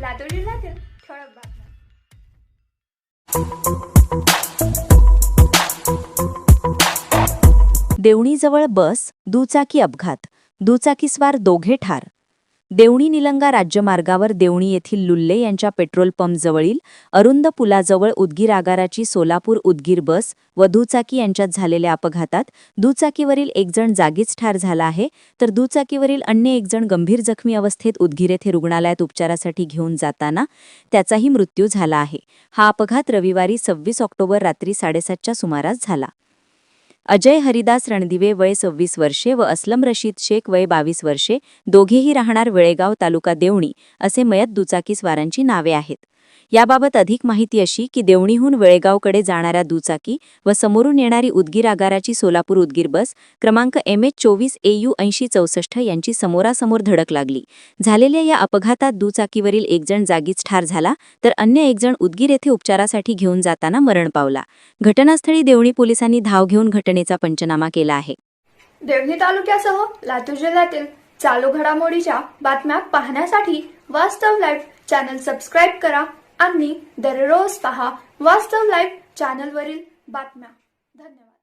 लातूर जिल्ह्यातील ठळक बातम्या देवणीजवळ बस दुचाकी अपघात दुचाकीस्वार दोघे ठार. देवणी निलंगा राज्यमार्गावर देवणी येथील लुल्ले यांच्या पेट्रोल पंपजवळील अरुंद पुलाजवळ उदगीर आगाराची सोलापूर उदगीर बस व दुचाकी यांच्यात झालेल्या अपघातात दुचाकीवरील एकजण जागीच ठार झाला आहे. तर दुचाकीवरील अन्य एकजण गंभीर जखमी अवस्थेत उदगीर येथे रुग्णालयात उपचारासाठी घेऊन जाताना त्याचाही मृत्यू झाला आहे. हा अपघात रविवारी सव्वीस ऑक्टोबर रात्री साडेसातच्या सुमारास झाला. अजय हरिदास रणदिवे वय सव्वीस वर्षे व असलम रशीद शेख वय बावीस वर्षे दोघेही राहणार वेळेगाव तालुका देवणी असे मयत दुचाकीस्वारांची नावे आहेत. याबाबत अधिक माहिती अशी की देवणीहून वेळेगावकडे जाणाऱ्या दुचाकी व समोरून येणारी उदगीर आगाराची सोलापूर उदगीर बस क्रमांक एम एच चोवीस ए यू ऐंशी चौसष्ट यांची समोरासमोर धडक लागली. झालेल्या या अपघातात दुचाकीवरील एकजण जागीच ठार झाला तर अन्य एकजण उदगीर येथे उपचारासाठी घेऊन जाताना मरण पावला. घटनास्थळी देवणी पोलिसांनी धाव घेऊन घटनेचा पंचनामा केला आहे. देवणी तालुक्यासह लातूर जिल्ह्यातील चालू घडामोडीच्या बातम्या पाहण्यासाठी वास्तव लाईव्ह चॅनल सबस्क्राईब करा. आणि दररोज पहा वास्तव लाईव्ह चॅनलवरील बातम्या. धन्यवाद.